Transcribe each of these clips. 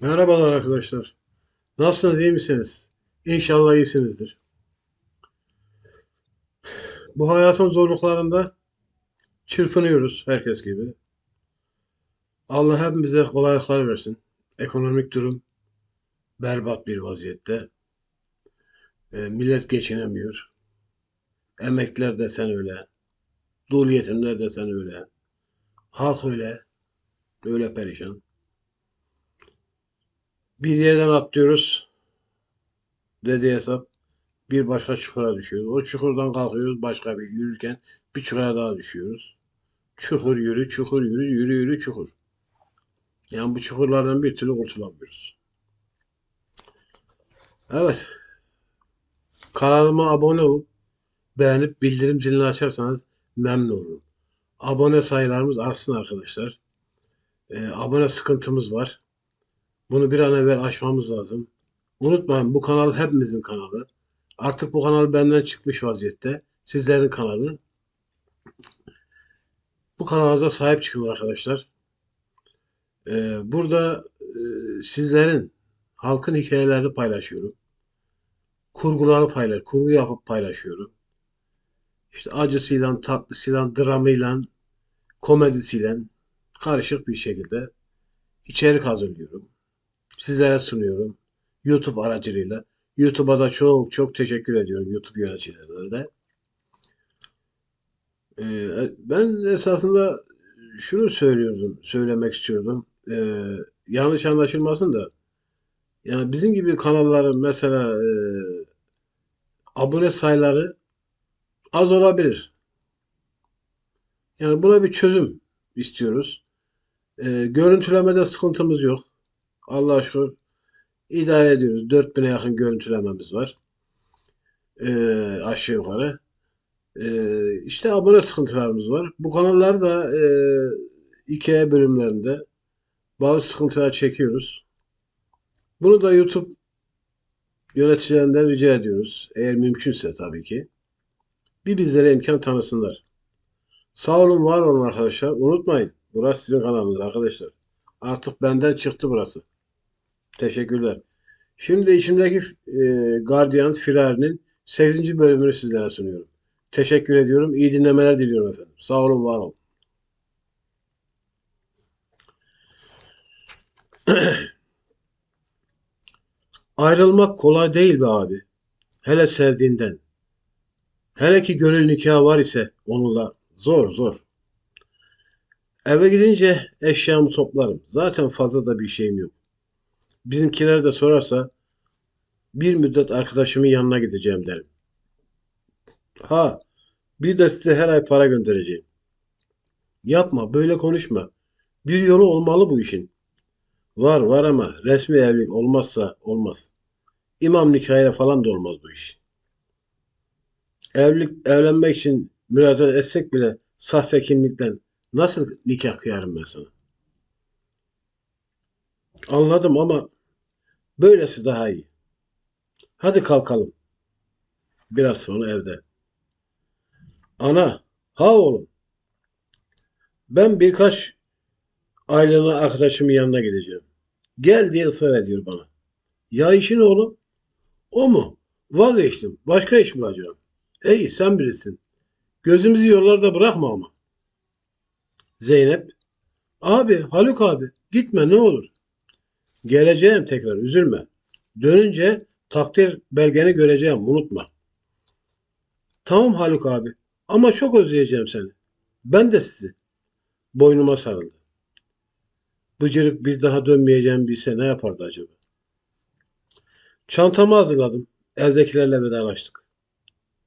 Merhabalar arkadaşlar. Nasılsınız, iyi misiniz? İnşallah iyisinizdir. Bu hayatın zorluklarında çırpınıyoruz herkes gibi. Allah hepimize kolaylıklar versin. Ekonomik durum berbat bir vaziyette. E, millet geçinemiyor. Emekliler desen öyle. Dul yetimler desen öyle. Halk öyle. Öyle perişan. Bir yerden atlıyoruz. Dedi hesap. Bir başka çukura düşüyoruz. O çukurdan kalkıyoruz başka bir yürürken bir çukura daha düşüyoruz. Çukur yürü, çukur yürü, yürü yürü çukur. Yani bu çukurlardan bir türlü kurtulamıyoruz. Evet. Kanalıma abone olup beğenip bildirim zilini açarsanız memnun olurum. Abone sayılarımız artsın arkadaşlar. Ee, abone sıkıntımız var. Bunu bir an evvel aşmamız lazım. Unutmayın bu kanal hepimizin kanalı. Artık bu kanal benden çıkmış vaziyette. Sizlerin kanalı. Bu kanalınıza sahip çıkın arkadaşlar. Ee, burada e, sizlerin halkın hikayelerini paylaşıyorum. Kurguları paylaş, kurgu yapıp paylaşıyorum. İşte acısıyla, tatlısıyla, dramıyla, komedisiyle karışık bir şekilde içerik hazırlıyorum sizlere sunuyorum. YouTube aracılığıyla. YouTube'a da çok çok teşekkür ediyorum YouTube yöneticilerine de. Ee, ben esasında şunu söylüyordum, söylemek istiyordum. Ee, yanlış anlaşılmasın da yani bizim gibi kanalların mesela e, abone sayıları az olabilir. Yani buna bir çözüm istiyoruz. Ee, görüntülemede sıkıntımız yok. Allah'a şükür idare ediyoruz. 4000'e yakın görüntülememiz var. Ee, aşağı yukarı. Ee, işte abone sıkıntılarımız var. Bu kanallar da e, hikaye bölümlerinde bazı sıkıntılar çekiyoruz. Bunu da YouTube yöneticilerinden rica ediyoruz. Eğer mümkünse tabii ki. Bir bizlere imkan tanısınlar. Sağ olun, var olun arkadaşlar. Unutmayın. Burası sizin kanalınız arkadaşlar. Artık benden çıktı burası. Teşekkürler. Şimdi içimdeki e, Guardian Firari'nin 8. bölümünü sizlere sunuyorum. Teşekkür ediyorum. İyi dinlemeler diliyorum efendim. Sağ olun, var olun. Ayrılmak kolay değil be abi. Hele sevdiğinden. Hele ki gönül nikahı var ise onunla zor zor. Eve gidince eşyamı toplarım. Zaten fazla da bir şeyim yok. Bizimkiler de sorarsa bir müddet arkadaşımın yanına gideceğim derim. Ha, bir de size her ay para göndereceğim. Yapma, böyle konuşma. Bir yolu olmalı bu işin. Var var ama resmi evlilik olmazsa olmaz. İmam nikahıyla falan da olmaz bu iş. Evlilik, evlenmek için müracaat etsek bile sahte kimlikle nasıl nikah kıyarım ben sana? Anladım ama böylesi daha iyi. Hadi kalkalım. Biraz sonra evde. Ana, ha oğlum. Ben birkaç aylığına arkadaşımın yanına gideceğim. Gel diye ısrar ediyor bana. Ya işin oğlum? O mu? Vazgeçtim. Başka iş bulacağım. Ey sen birisin. Gözümüzü yollarda bırakma ama. Zeynep. Abi, Haluk abi. Gitme ne olur. Geleceğim tekrar üzülme. Dönünce takdir belgeni göreceğim unutma. Tamam Haluk abi ama çok özleyeceğim seni. Ben de sizi. Boynuma sarıldı. Bıcırık bir daha dönmeyeceğim bilse ne yapardı acaba? Çantamı hazırladım. Evdekilerle vedalaştık.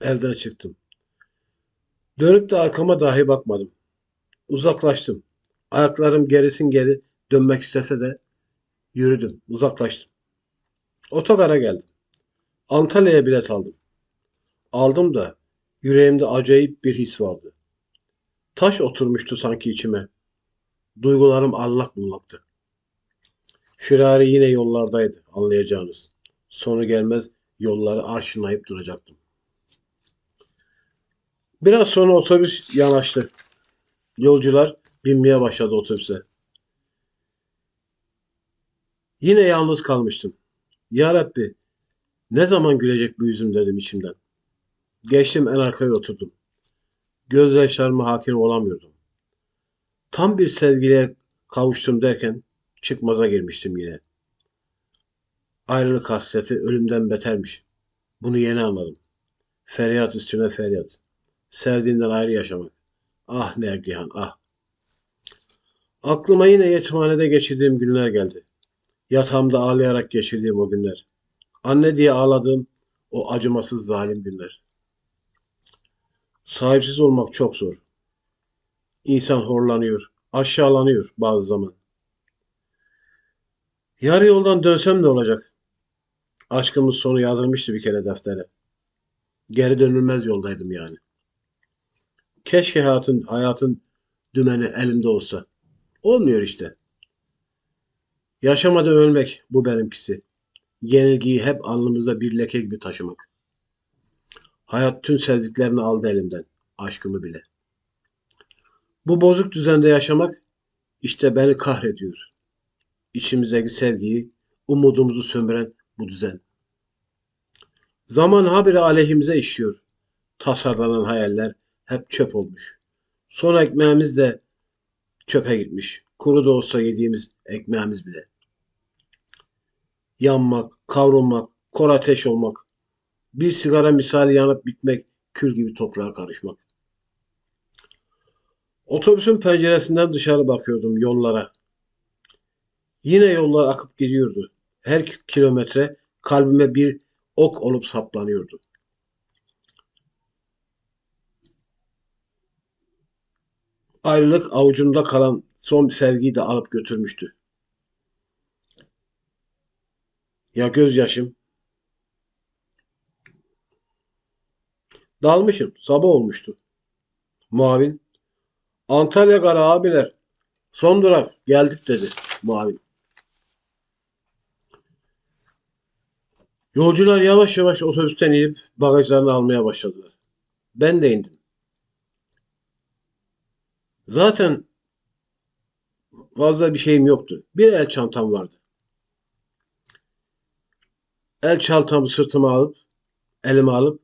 Evden çıktım. Dönüp de arkama dahi bakmadım. Uzaklaştım. Ayaklarım gerisin geri dönmek istese de Yürüdüm, uzaklaştım. Otogara geldim. Antalya'ya bilet aldım. Aldım da yüreğimde acayip bir his vardı. Taş oturmuştu sanki içime. Duygularım allak bullaktı. Firari yine yollardaydı anlayacağınız. Sonu gelmez yolları arşınlayıp duracaktım. Biraz sonra otobüs yanaştı. Yolcular binmeye başladı otobüse. Yine yalnız kalmıştım. Ya Rabbi, ne zaman gülecek bu yüzüm dedim içimden. Geçtim en arkaya oturdum. Gözyaşlarıma hakim olamıyordum. Tam bir sevgiliye kavuştum derken çıkmaza girmiştim yine. Ayrılık hasreti ölümden betermiş. Bunu yeni anladım. Feryat üstüne feryat. Sevdiğinden ayrı yaşamak. Ah Nergihan ah. Aklıma yine yetimhanede geçirdiğim günler geldi. Yatağımda ağlayarak geçirdiğim o günler. Anne diye ağladığım o acımasız zalim günler. Sahipsiz olmak çok zor. İnsan horlanıyor, aşağılanıyor bazı zaman. Yarı yoldan dönsem ne olacak? Aşkımız sonu yazılmıştı bir kere deftere. Geri dönülmez yoldaydım yani. Keşke hayatın, hayatın dümeni elimde olsa. Olmuyor işte. Yaşamadan ölmek bu benimkisi. Yenilgiyi hep alnımızda bir leke gibi taşımak. Hayat tüm sevdiklerini aldı elimden. Aşkımı bile. Bu bozuk düzende yaşamak işte beni kahrediyor. İçimizdeki sevgiyi, umudumuzu sömüren bu düzen. Zaman habire aleyhimize işiyor. Tasarlanan hayaller hep çöp olmuş. Son ekmeğimiz de çöpe gitmiş. Kuru da olsa yediğimiz ekmeğimiz bile. Yanmak, kavrulmak, kor ateş olmak, bir sigara misali yanıp bitmek, kül gibi toprağa karışmak. Otobüsün penceresinden dışarı bakıyordum yollara. Yine yollar akıp gidiyordu. Her kilometre kalbime bir ok olup saplanıyordu. Ayrılık avucumda kalan son sevgiyi de alıp götürmüştü. Ya gözyaşım? Dalmışım. Sabah olmuştu. Muavin. Antalya Garı abiler. Son durak. Geldik dedi muavin. Yolcular yavaş yavaş otobüsten inip bagajlarını almaya başladılar. Ben de indim. Zaten fazla bir şeyim yoktu. Bir el çantam vardı. El çantamı sırtıma alıp, elime alıp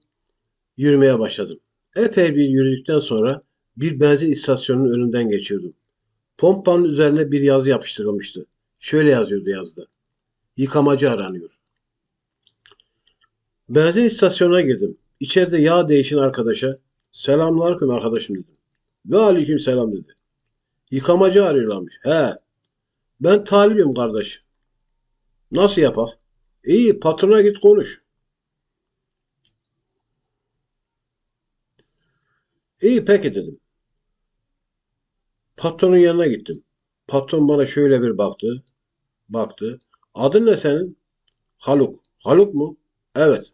yürümeye başladım. Epey bir yürüdükten sonra bir benzin istasyonunun önünden geçiyordum. Pompanın üzerine bir yazı yapıştırılmıştı. Şöyle yazıyordu yazıda. Yıkamacı aranıyor. Benzin istasyonuna girdim. İçeride yağ değişin arkadaşa selamünaleyküm arkadaşım dedim. Ve aleyküm selam dedi. Yıkamacı arıyorlarmış. He. Ben talibim kardeş. Nasıl yapak? İyi patrona git konuş. İyi peki dedim. Patronun yanına gittim. Patron bana şöyle bir baktı. Baktı. Adın ne senin? Haluk. Haluk mu? Evet.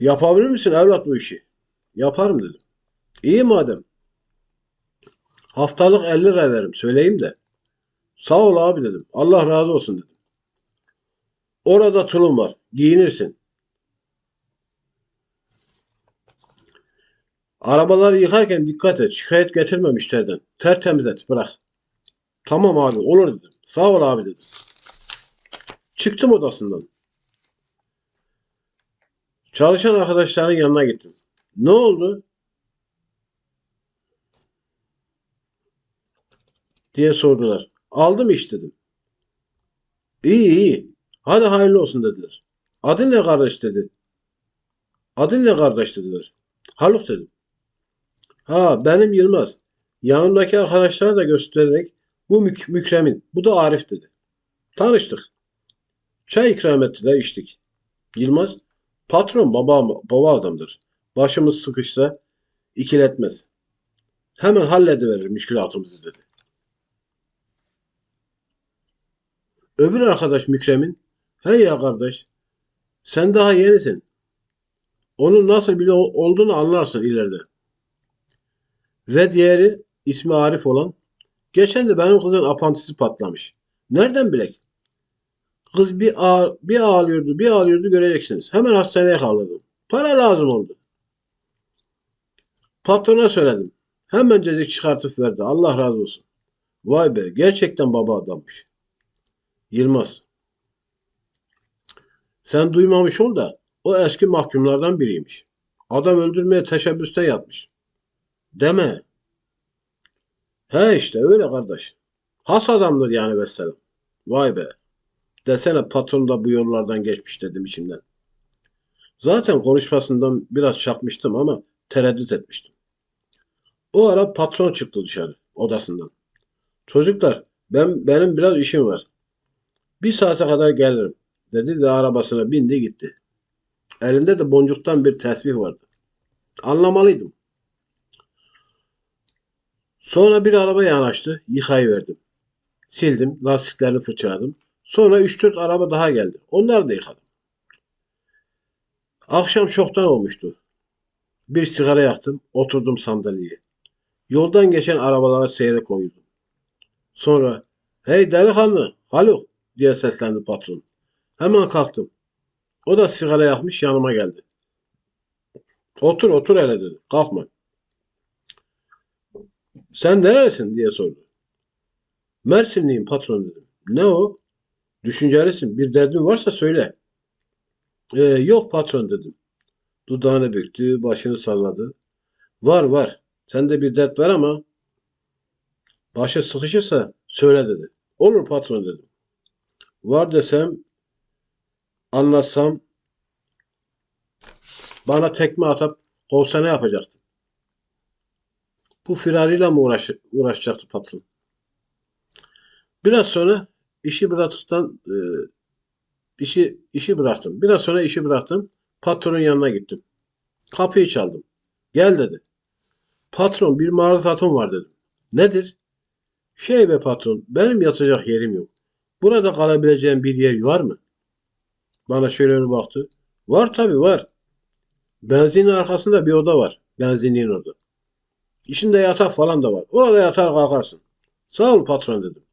Yapabilir misin evlat bu işi? Yaparım dedim. İyi madem. Haftalık 50 lira veririm. Söyleyeyim de. Sağ ol abi dedim. Allah razı olsun dedim. Orada tulum var. Giyinirsin. Arabaları yıkarken dikkat et. Şikayet getirme müşteriden. Tertemiz et. Bırak. Tamam abi olur dedim. Sağ ol abi dedim. Çıktım odasından. Çalışan arkadaşların yanına gittim. Ne oldu? Diye sordular. Aldım iş dedim. İyi iyi. Hadi hayırlı olsun dediler. Adın ne kardeş dedi. Adın ne kardeş dediler. Haluk dedim. Ha benim Yılmaz. Yanımdaki arkadaşlara da göstererek bu Mük Mükremin, bu da Arif dedi. Tanıştık. Çay ikram ettiler içtik. Yılmaz, patron baba, baba adamdır. Başımız sıkışsa ikiletmez. Hemen hallediverir müşkülatımızı dedi. Öbür arkadaş Mükremin, hey ya kardeş, sen daha yenisin. Onun nasıl biri ol- olduğunu anlarsın ileride. Ve diğeri ismi Arif olan, geçen de benim kızın apantisi patlamış. Nereden bilek? Kız bir, ağ bir ağlıyordu, bir ağlıyordu göreceksiniz. Hemen hastaneye kaldırdım. Para lazım oldu. Patrona söyledim. Hemen cecik çıkartıp verdi. Allah razı olsun. Vay be, gerçekten baba adammış. Yılmaz. Sen duymamış ol da o eski mahkumlardan biriymiş. Adam öldürmeye teşebbüste yatmış. Deme. He işte öyle kardeş. Has adamdır yani vesselam. Vay be. Desene patron da bu yollardan geçmiş dedim içimden. Zaten konuşmasından biraz çakmıştım ama tereddüt etmiştim. O ara patron çıktı dışarı odasından. Çocuklar ben benim biraz işim var. Bir saate kadar gelirim dedi ve arabasına bindi gitti. Elinde de boncuktan bir tesbih vardı. Anlamalıydım. Sonra bir araba yanaştı. Yıkayıverdim. Sildim. Lastiklerini fırçaladım. Sonra 3-4 araba daha geldi. Onları da yıkadım. Akşam çoktan olmuştu. Bir sigara yaktım. Oturdum sandalyeye. Yoldan geçen arabalara seyre koyuldum. Sonra hey delikanlı Haluk diye seslendi patron. Hemen kalktım. O da sigara yakmış yanıma geldi. Otur otur hele dedi. Kalkma. Sen neresin diye sordu. Mersinliyim patron dedim. Ne o? Düşüncelisin. Bir derdin varsa söyle. "Ee, yok patron dedim. Dudağını büktü, başını salladı. Var var. Sende bir dert var ama başı sıkışırsa söyle dedi. Olur patron dedim. Var desem anlatsam bana tekme atıp kovsa ne yapacaktı? Bu firariyle mi uğraş, uğraşacaktı patron? Biraz sonra işi bıraktıktan e, işi işi bıraktım. Biraz sonra işi bıraktım. Patronun yanına gittim. Kapıyı çaldım. Gel dedi. Patron bir maruzatım var dedim. Nedir? Şey be patron, benim yatacak yerim yok. Burada kalabileceğim bir yer var mı? Bana şöyle bir baktı. Var tabii var. Benzinin arkasında bir oda var. Benzinliğin orada. İçinde yatak falan da var. Orada yatar kalkarsın. Sağ ol patron dedim.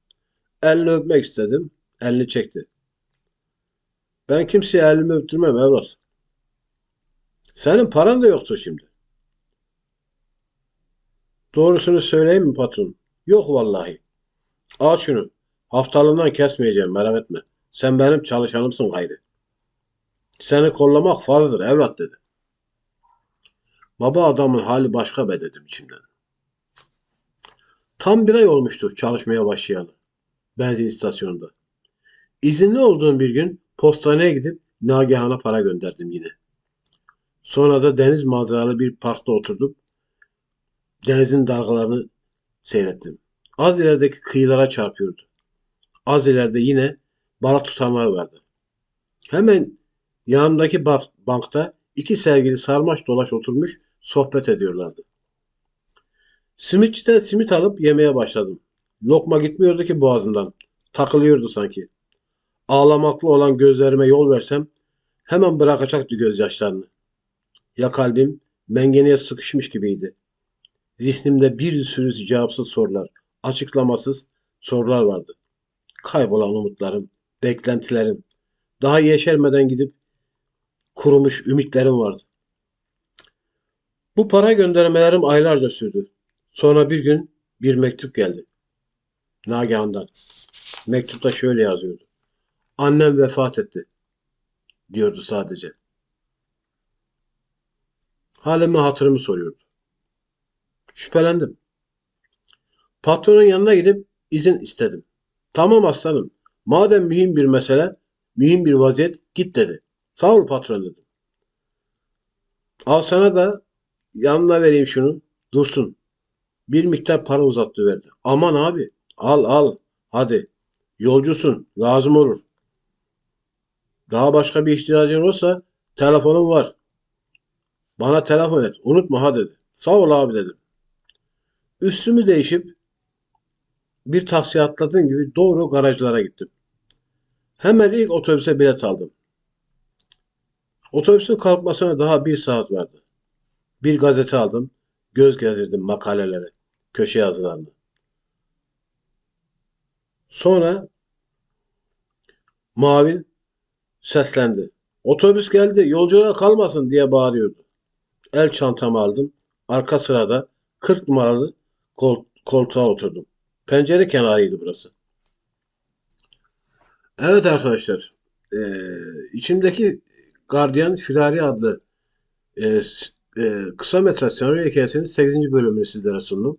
Elini öpmek istedim. Elini çekti. Ben kimseye elimi öptürmem evlat. Senin paran da yoktur şimdi. Doğrusunu söyleyeyim mi patron? Yok vallahi. Al şunu. Haftalığından kesmeyeceğim merak etme. Sen benim çalışanımsın gayrı. Seni kollamak farzdır evlat dedi. Baba adamın hali başka be dedim içimden. Tam bir ay olmuştu çalışmaya başlayalı. Benzin istasyonunda. İzinli olduğum bir gün postaneye gidip Nagihan'a para gönderdim yine. Sonra da deniz manzaralı bir parkta oturduk. Denizin dalgalarını seyrettim. Az ilerideki kıyılara çarpıyordu. Az ileride yine balık tutanlar vardı. Hemen yanımdaki bankta iki sevgili sarmaş dolaş oturmuş sohbet ediyorlardı. Simitçiden simit alıp yemeye başladım. Lokma gitmiyordu ki boğazımdan. Takılıyordu sanki. Ağlamaklı olan gözlerime yol versem hemen bırakacaktı gözyaşlarını. Ya kalbim mengeneye sıkışmış gibiydi. Zihnimde bir sürü cevapsız sorular, açıklamasız sorular vardı. Kaybolan umutlarım, beklentilerim, daha yeşermeden gidip kurumuş ümitlerim vardı. Bu para göndermelerim aylarca sürdü. Sonra bir gün bir mektup geldi. Nagihan'dan. Mektupta şöyle yazıyordu. Annem vefat etti. Diyordu sadece. Halimi hatırımı soruyordu. Şüphelendim. Patronun yanına gidip izin istedim. Tamam aslanım. Madem mühim bir mesele, mühim bir vaziyet git dedi. Sağ ol patron dedim. Al sana da yanına vereyim şunu. Dursun. Bir miktar para uzattı verdi. Aman abi al al hadi. Yolcusun lazım olur. Daha başka bir ihtiyacın olursa telefonum var. Bana telefon et. Unutma ha dedi. Sağ ol abi dedim. Üstümü değişip bir taksiye atladığım gibi doğru garajlara gittim. Hemen ilk otobüse bilet aldım. Otobüsün kalkmasına daha bir saat vardı. Bir gazete aldım. Göz gezdirdim makalelere, köşe yazılarını. Sonra Mavin seslendi. Otobüs geldi, yolcular kalmasın diye bağırıyordu. El çantamı aldım. Arka sırada 40 numaralı kol- koltuğa oturdum. Pencere kenarıydı burası. Evet arkadaşlar, eee, içimdeki Gardiyan Firari adlı s- eee, kısa metraj senaryo hikayesinin 8. bölümünü sizlere sundum.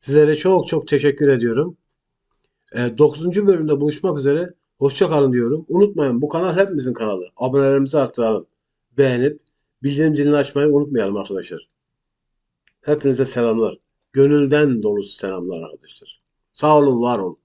Sizlere çok çok teşekkür ediyorum. Eee 9. bölümde buluşmak üzere. Hoşça kalın diyorum. Unutmayın bu kanal hepimizin kanalı. Abonelerimizi arttıralım. Beğenip bildirim zilini açmayı unutmayalım arkadaşlar. Hepinize selamlar. Gönülden dolusu selamlar arkadaşlar. Sağ olun, var olun.